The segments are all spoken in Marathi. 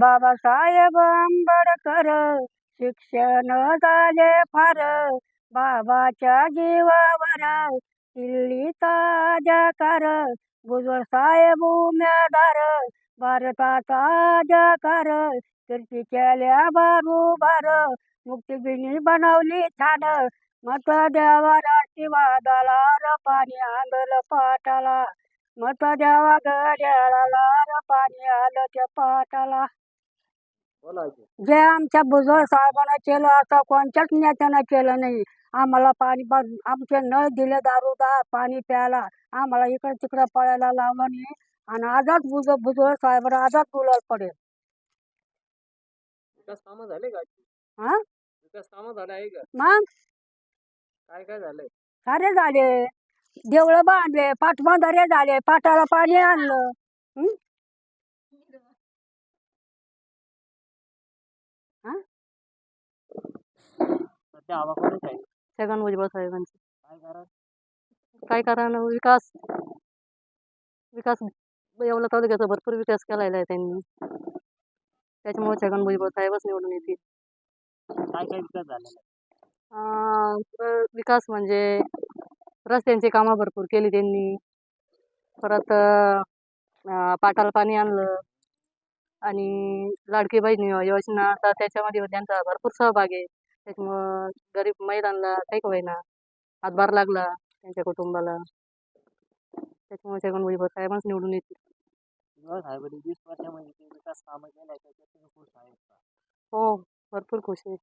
बाबासाहेब आंबेडकर शिक्षण झाले फार. बाबाच्या जीवावर किल्ली ताजाकार बुजवळ साहेब उमेदार भारताचा जाकार कीर्ती केल्या बारूबार मुक्तीबिनी बनवली छान. मत देवा राष्ट्रवादाला पाणी आंदोल पाटाला मत द्यावा गड्याळाला र पाणी आलं त्या पाटाला. जे आमच्या भुजबळ साहेबांना केलं असं कोणत्याच नेत्यानं केलं नाही. आम्हाला पाणी आमचे नळ दिले दारूदार पाणी प्यायला. आम्हाला इकडं तिकडं पळायला लावलं नाही. आणि आजच भुज भुजबळ साहेब आजच बोलायला पडेल. विकास कामं झाले का? हा विकास कामं झाले आहे का? मग? काय काय झालंय? सारे झाले. देवळं बांधले पाठबांधारे झाले पाटाला पाणी आणलं. हं? छगन भुजबळ साहेबांचे. काय कारण? विकास. विकास येवला तालुक्याचा भरपूर विकास केलेला आहे त्यांनी. त्याच्यामुळे छगन भुजबळ साहेबच निवडून येतील. काय काय झालेला विकास म्हणजे रस्त्यांची कामं भरपूर केली त्यांनी. परत पाटाला पाणी आणलं. आणि लाडकी बहीण योजना तर त्याच्यामध्ये त्यांचा भरपूर सहभाग आहे. त्याच्यामुळं गरीब महिलांना काही होईना हातभार लागला त्यांच्या कुटुंबाला. त्याच्यामुळे छगन भुजबळ साहेबच निवडून येतील. हो भरपूर खुश आहे?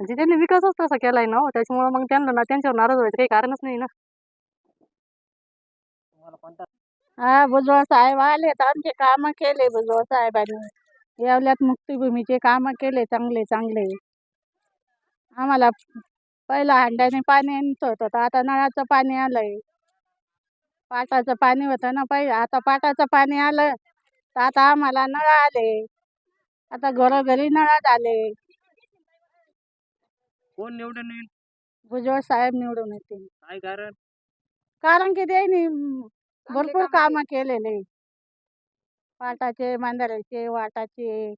म्हणजे त्यांनी विकासच तसा केलाय ना हो. त्याच्यामुळे मग त्यांना ना त्यांच्यावर नाराज व्हायचं काही कारणच नाही ना. हा भुजबळ साहेब आले तर आमचे कामं केले भुजबळ साहेबांनी. येवल्यात मुक्तीभूमीचे कामं केले चांगले चांगले. आम्हाला पहिलं हांड्याने पाणी येत होतं तर आता नळाचं पाणी आलंय. पाटाचं पाणी होतं ना पहिले आता पाटाचं पाणी आलं तर आता आम्हाला नळ आले. आता घरोघरी नळ झाले. कोण निवडून येईल? भुजबळ साहेब निवडून येतील. काय कारण? कारण की त्यांनी भरपूर कामं केलेले. पाटाचे बांधाऱ्याचे वाटाचे.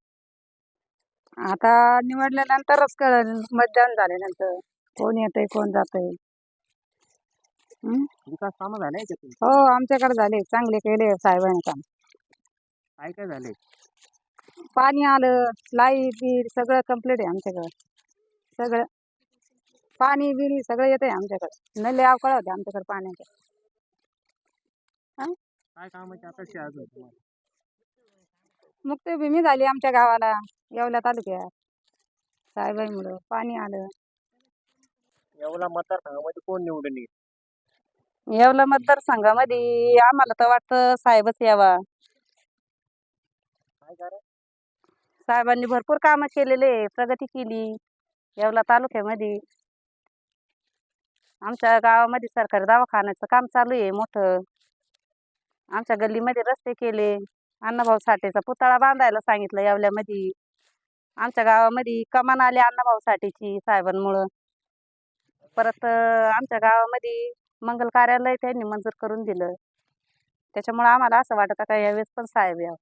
आता निवडल्यानंतरच कळेल मतदान झाल्यानंतर कोण येतंय कोण जातंय. विकास कामं झाले का तुम्ही हो आमच्याकडे झाले चांगले केले साहेबांनी काम. काय काय झाले? पाणी आलं लाइट बीट सगळं कंप्लीट आहे आमच्याकडं. सगळं. पाणी बिरी सगळं येतंय आमच्याकडे. नले अवकाळ होते आमच्याकडे पाण्याचे. काय कामाची अपेक्षा आहे अजून तुम्हाला? मुक्तभूमी झाली आमच्या गावाला येवल्या तालुक्यात. साहेबांमुळं पाणी आलं. येवला मतदारसंघामध्ये कोण निवडून येईल? येवला मतदारसंघामध्ये आम्हाला तर वाटतं साहेबच यावा. काय कारण? साहेबांनी भरपूर कामं केलेले प्रगती केली येवला तालुक्यामध्ये. आमच्या गावामध्ये सरकारी दवाखान्याचं काम चालू आहे मोठं. आमच्या गल्लीमध्ये रस्ते केले. अण्णाभाऊ साठेचा पुतळा बांधायला सांगितलं येवल्यामध्ये. आमच्या गावामध्ये कमान आली अण्णाभाऊ साठेची साहेबांमुळं. परत आमच्या गावामध्ये मंगल कार्यालय त्यांनी मंजूर करून दिलं. त्याच्यामुळं आम्हाला असं वाटतं का यावेळेस पण साहेब यावं.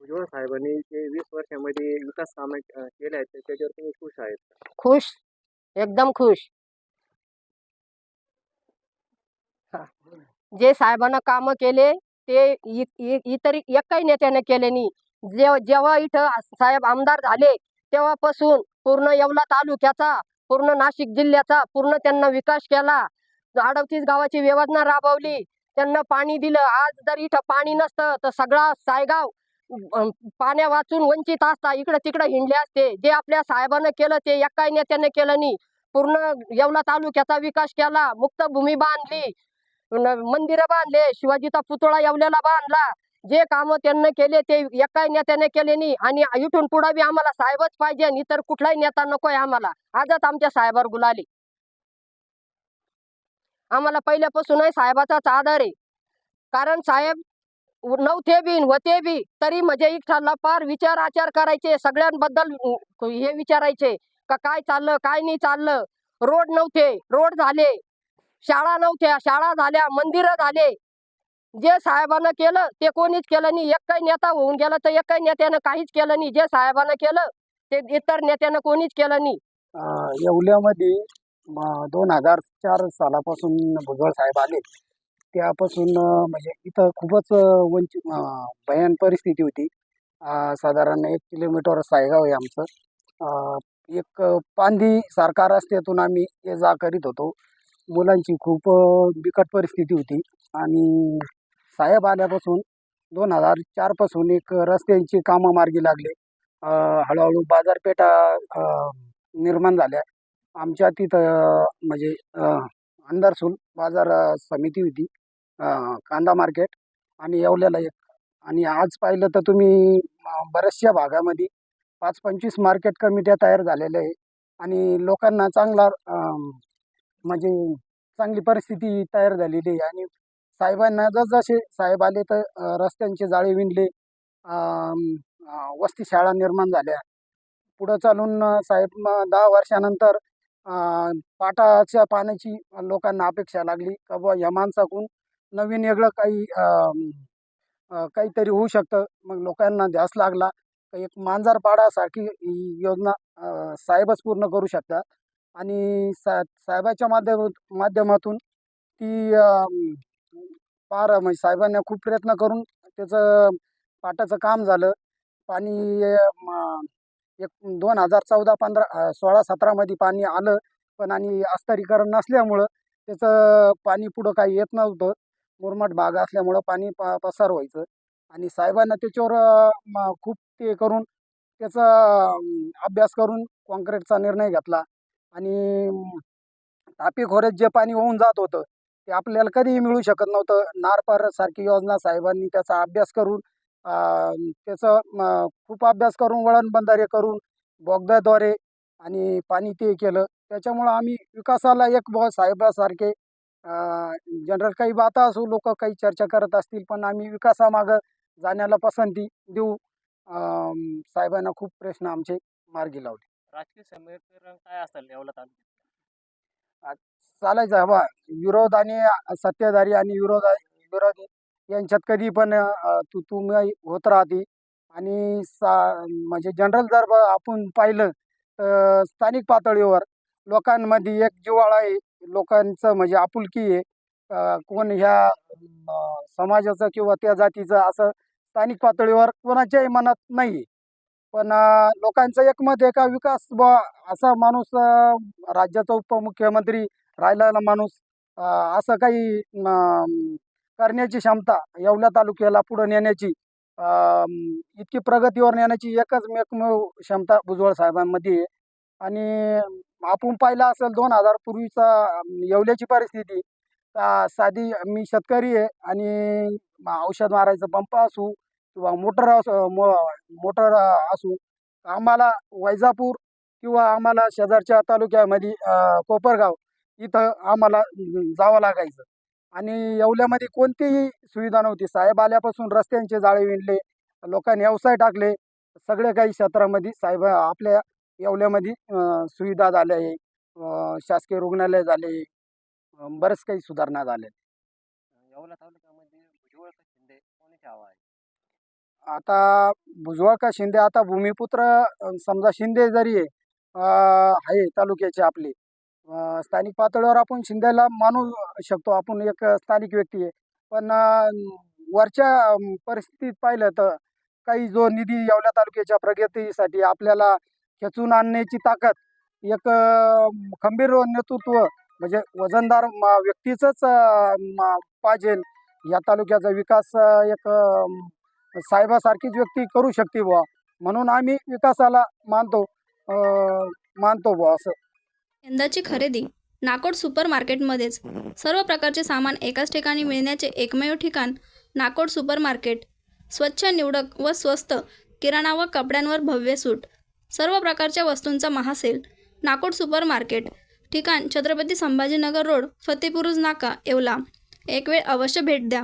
भुजबळ साहेबांनी जे वीस वर्षामध्ये विकास कामं केले आहेत त्याच्यावर तुम्ही खुश आहेत? खुश. एकदम खुश. जे साहेबांना काम केले ते इ- इतर एकही नेत्याने केले नाही. जेव्हा जेव्हा इथं साहेब आमदार झाले तेव्हापासून पूर्ण येवला तालुक्याचा पूर्ण नाशिक जिल्ह्याचा पूर्ण त्यांना विकास केला. अडतीस गावाची व्यवस्था राबवली. त्यांना पाणी दिलं. आज जर इथं पाणी नसतं तर सगळा सायगाव पाण्या वाचून वंचित असता इकडे तिकडे हिंडले असते. जे आपल्या साहेबानं केलं ते एकाही नेत्याने केलं नाही. पूर्ण येवला तालुक्याचा विकास केला. मुक्त भूमी बांधली. मंदिरं बांधले शिवाजीचा पुतळा येवल्याला बांधला. जे काम त्यांना केले ते एका नेत्याने केले नाही. आणि इथून पुढे बी आम्हाला साहेबच पाहिजे आणि इतर कुठलाही नेता नकोय आम्हाला. आजच आमच्या साहेबावर गुलाली आम्हाला पहिल्यापासूनही साहेबाचाच आधार आहे. कारण साहेब नव्हते बी होते बी तरी म्हणजे इथला फार विचार आचार करायचे. सगळ्यांबद्दल हे विचारायचे. का काय चाललं काय नाही चाललं? रोड नव्हते. रोड झाले. शाळा नव्हत्या शाळा झाल्या मंदिरं झाले. जे साहेबानं केलं ते कोणीच केलं नाही. एक काही नेता होऊन गेला तर एक काही नेत्यानं काहीच केलं नाही. जे साहेबानं केलं ते इतर नेत्यानं कोणीच केलं नाही. अं, येवल्यामध्ये दोन हजार चार सालापासून भुजबळ साहेब आले. त्यापासून म्हणजे इथं खूपच वंचित भयान परिस्थिती होती. साधारण एक किलोमीटर सायगाव आहे आमचं. एक पांधी पांदी सारखा रस्त्यातून आम्ही ये जा करीत होतो. मुलांची खूप बिकट परिस्थिती होती. आणि साहेब आल्यापासून दोन हजार चारपासून एक रस्त्यांची कामं मार्गी लागले. हळूहळू बाजारपेठा निर्माण झाल्या. आमच्या तिथं म्हणजे अंधारसूल बाजार समिती होती कांदा मार्केट आणि येवल्याला एक. आणि आज पाहिलं तर तुम्ही बऱ्याचशा भागामध्ये पाच पंचवीस मार्केट कमिट्या तयार झालेल्या आहे. आणि लोकांना चांगला म्हणजे चांगली परिस्थिती तयार झालेली आहे. आणि साहेबांना जसजसे साहेब आले तर रस्त्यांचे जाळे विणले वस्ती शाळा निर्माण झाल्या. पुढं चालून साहेब दहा वर्षानंतर पाटाच्या पाण्याची लोकांना अपेक्षा लागली. का बुवा या माणसाकून नवीन वेगळं काही काहीतरी होऊ शकतं. मग लोकांना ध्यास लागला. एक मांजरपाडासारखी ही योजना साहेबच पूर्ण करू शकतात. आणि सा साहेबाच्या माध्यम माध्यमातून ती पार म्हणजे साहेबांना खूप प्रयत्न करून त्याचं पाटाचं काम झालं. पाणी एक दोन हजार चौदा पंधरा सोळा सतरामध्ये पाणी आलं. पण आणि अस्तरीकरण नसल्यामुळं त्याचं पाणी पुढं काही येत नव्हतं. मुरमाट भाग असल्यामुळं पाणी प पसार व्हायचं. आणि साहेबांना त्याच्यावर म- खूप ते करून त्याचा अभ्यास करून कॉन्क्रीटचा निर्णय घेतला. आणि तापी खोऱ्यात जे पाणी होऊन जात होतं ते आपल्याला कधीही मिळू शकत नव्हतं. नारपार सारखी योजना साहेबांनी त्याचा अभ्यास करून त्याचं खूप अभ्यास करून वळणबंधारे करून बोगद्याद्वारे आणि पाणी ते केलं. त्याच्यामुळं आम्ही विकासाला एक बॉ साहेबासारखे जनरल काही बाता असो लोक काही चर्चा करत असतील पण आम्ही विकासामागं जाण्याला पसंती देऊ साहेबांना खूप प्रश्न आमचे मार्गी लावले. राजकीय समीकरण काय असेल येवला तालुक्यात? चालायचं हवा विरोध आणि सत्ताधारी आणि विरोध विरोधी यांच्यात कधी पण तू तू होत राहते. आणि सा म्हणजे जनरल जर आपण पाहिलं तर स्थानिक पातळीवर लोकांमध्ये एक जिव्हाळा आहे. लोकांचं म्हणजे आपुलकी आहे. कोण ह्या समाजाचं किंवा त्या जातीचं असं स्थानिक पातळीवर कोणाच्याही मनात नाही आहे. पण लोकांचं एकमत आहे का विकास बा असा माणूस राज्याचा उपमुख्यमंत्री राहिलेला माणूस असं काही करण्याची क्षमता येवल्या तालुक्याला पुढं नेण्याची इतकी प्रगतीवर नेण्याची एकच एकमेव क्षमता भुजबळ साहेबांमध्ये आहे. आणि आपण पाहिलं असेल दोन हजार पूर्वीचा येवल्याची परिस्थिती साधी मी शेतकरी आहे आणि म- औषध मारायचं पंप असू किंवा मोटर असो मो मोटर असू आम्हाला वैजापूर किंवा आम्हाला शेजारच्या तालुक्यामध्ये कोपरगाव इथं आम्हाला जावं लागायचं. आणि येवल्यामध्ये कोणतीही सुविधा नव्हती. साहेब आल्यापासून रस्त्यांचे जाळे विणले लोकांनी व्यवसाय टाकले. सगळे काही क्षेत्रामध्ये साहेब आपल्या येवल्यामध्ये सुविधा झाल्या आहे. शासकीय रुग्णालय झाले. बरेच काही सुधारणा झाल्या. येवला तालुक्यामध्ये भुजबळ शिंदे कोणाची हवा आहे? आता भुजबळ का शिंदे? आता भूमिपुत्र समजा शिंदे जरी आहे आहे तालुक्याचे आपले स्थानिक पातळीवर आपण शिंदेला मानू शकतो. आपण एक स्थानिक व्यक्ती आहे. पण वरच्या परिस्थितीत पाहिलं तर काही जो निधी येवल्या तालुक्याच्या प्रगतीसाठी आपल्याला खेचून आणण्याची ताकद एक खंबीर नेतृत्व म्हणजे वजनदार व्यक्तीचंच पाहिजे या तालुक्याचा विकास एक साहेबासारखीच व्यक्ती करू शकते बुवा. म्हणून आम्ही विकासाला मानतो मानतो बुवा असं. यंदाची खरेदी नाकोड सुपर मार्केटमध्येच सर्व प्रकारचे सामान एकाच ठिकाणी मिळण्याचे एकमेव ठिकाण नाकोड सुपर मार्केट स्वच्छ निवडक व स्वस्त किराणा व कपड्यांवर भव्य सूट. सर्व प्रकारच्या वस्तूंचा महासेल नाकोड सुपर मार्केट ठिकाण छत्रपती संभाजीनगर रोड फतेपुरुज नाका येवला. एक वेळ अवश्य भेट द्या.